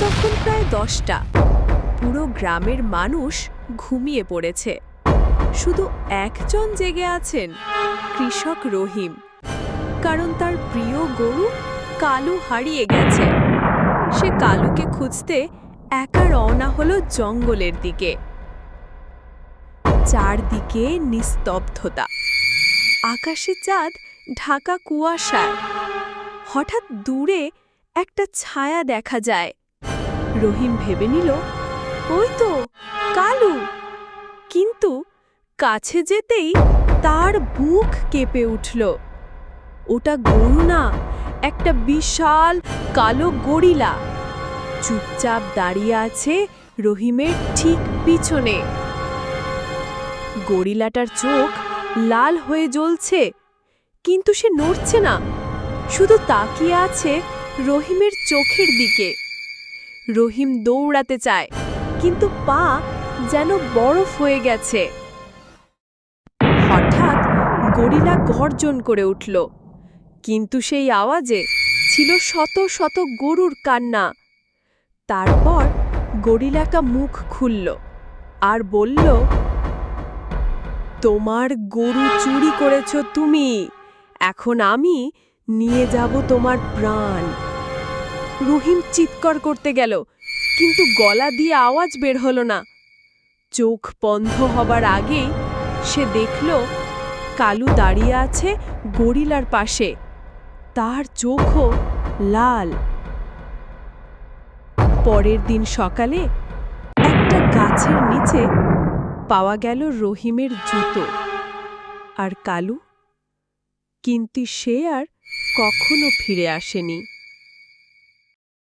তখন প্রায় দশটা, পুরো গ্রামের মানুষ ঘুমিয়ে পড়েছে। শুধু একজন জেগে আছেন কৃষক রহিম। কারণ তার প্রিয় গরু কালু হারিয়ে গেছে। সে কালুকে খুঁজতে একা রওনা হলো জঙ্গলের দিকে। চারদিকে নিস্তব্ধতা। আকাশে চাঁদ ঢাকা কুয়াশায়। হঠাৎ দূরে একটা ছায়া দেখা যায়। রহিম ভেবে নিল, ওই তো, কালু। কিন্তু কাছে যেতেই তার বুক কেঁপে উঠল। ওটা গরু না, একটা বিশাল কালো গরিলা। চুপচাপ দাঁড়িয়ে আছে রহিমের ঠিক পিছনে। গরিলাটার চোখ লাল হয়ে জ্বলছে, কিন্তু সে নড়ছে না। শুধু তাকিয়ে আছে রহিমের চোখের দিকে। রহিম দৌড়াতে চায়, কিন্তু পা যেন বরফ হয়ে গেছে। হঠাৎ গরিলা গর্জন করে উঠল, কিন্তু সেই আওয়াজে ছিল শত শত গরুর কান্না। তারপর গরিলাটা মুখ খুলল আর বলল, তোমার গরু চুরি করেছ তুমি, এখন আমি নিয়ে যাব তোমার প্রাণ। রহিম চিৎকার করতে গেল, কিন্তু গলা দিয়ে আওয়াজ বের হলো না। চোখ বন্ধ হবার আগেই সে দেখল কালু দাঁড়িয়ে আছে গরিলার পাশে। তার চোখও লাল। পরের দিন সকালে একটা গাছের নিচে পাওয়া গেল রহিমের জুতো। আর কালু? কিন্তু সে আর কখনো ফিরে আসেনি।